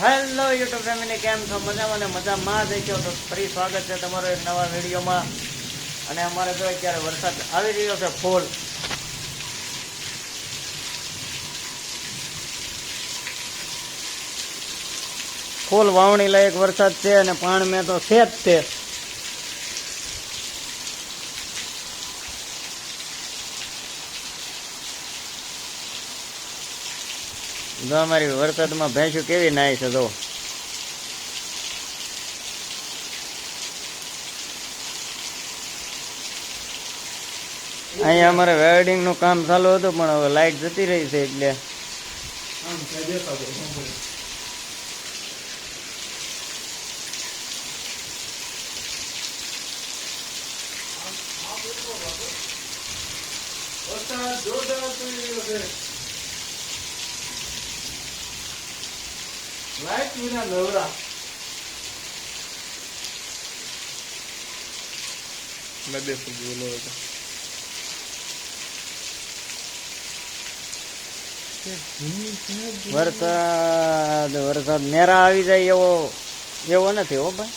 Hello YouTube family કેમ છો? મજામાં ને મજામાં જ છો? તો ફરી સ્વાગત છે તમારો એક નવા વિડીયોમાં. અને અમારે તો અત્યારે વરસાદ આવી રહ્યો છે, ફૂલ. ફૂલ વાવણી લાયક વરસાદ છે અને પાણ મેં તો છે જ તે. જો અમારી વરસાદમાં ભેંસું કેવી નાય છે, જો. અહીંયા અમારે વેલ્ડિંગનું કામ ચાલુ હતું, પણ હવે લાઈટ જતી રહી છે એટલે. લાઈટ વિના નવરા. મેં બે ફૂટ બોલો હતો. વરસાદ વરસાદ નેરા આવી જાય એવો એવો નથી હો ભાઈ.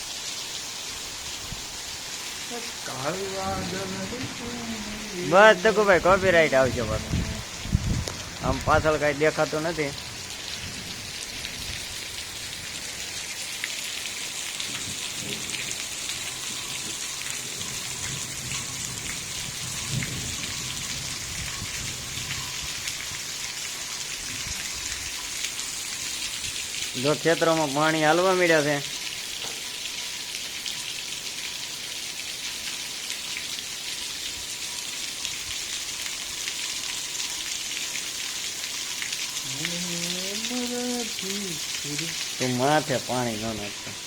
બસ દગુભાઈ કોપી બસ કોપીરાઈટ આવશે બસ આમ પાછળ કઈ દેખાતું નથી. જો ખેતરોમાં પાણી હાલવા મળ્યા છે તું માથે પાણી ન નાખતો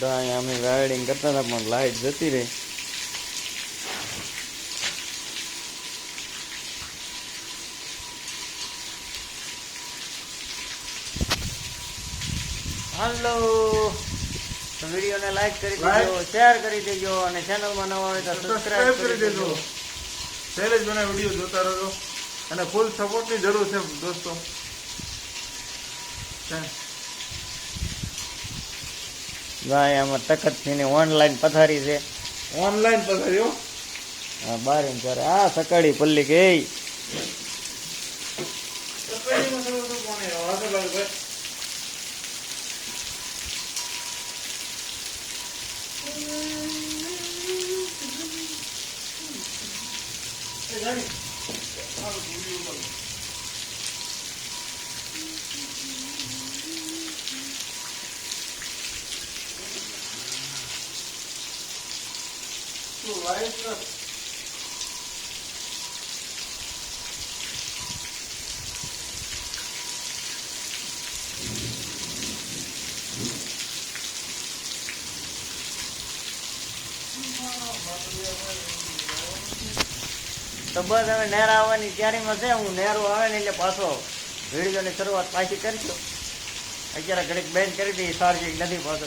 તો અહીંયા અમે વાયરિંગ કરતા હતા પણ લાઈટ જતી રહી. હલો તો વિડીયોને લાઈક કરી દેજો શેર કરી દેજો અને ચેનલમાં નવા હોય તો સબસ્ક્રાઇબ કરી દેજો. શૈલેષભાઈના વીડિયો જોતા રહેજો. અને ફૂલ સપોર્ટની જરૂર છે દોસ્તો. ભાઈ આમાં તખતની ઓનલાઈન પથારી છે. ઓનલાઈન પધાર્યો હા? બાર ઇંચ વાળી. આ સકાળી પલ્લી ગઈ તો બસ હવે નેર આવવાની તૈયારીમાં છે. હું નેરો આવે ને એટલે પાછો વિડીયોની શરૂઆત પાછી કરીશું. અત્યારે ઘડીક બેન કરી દઈ ચાર્જિંગ નથી પાછો.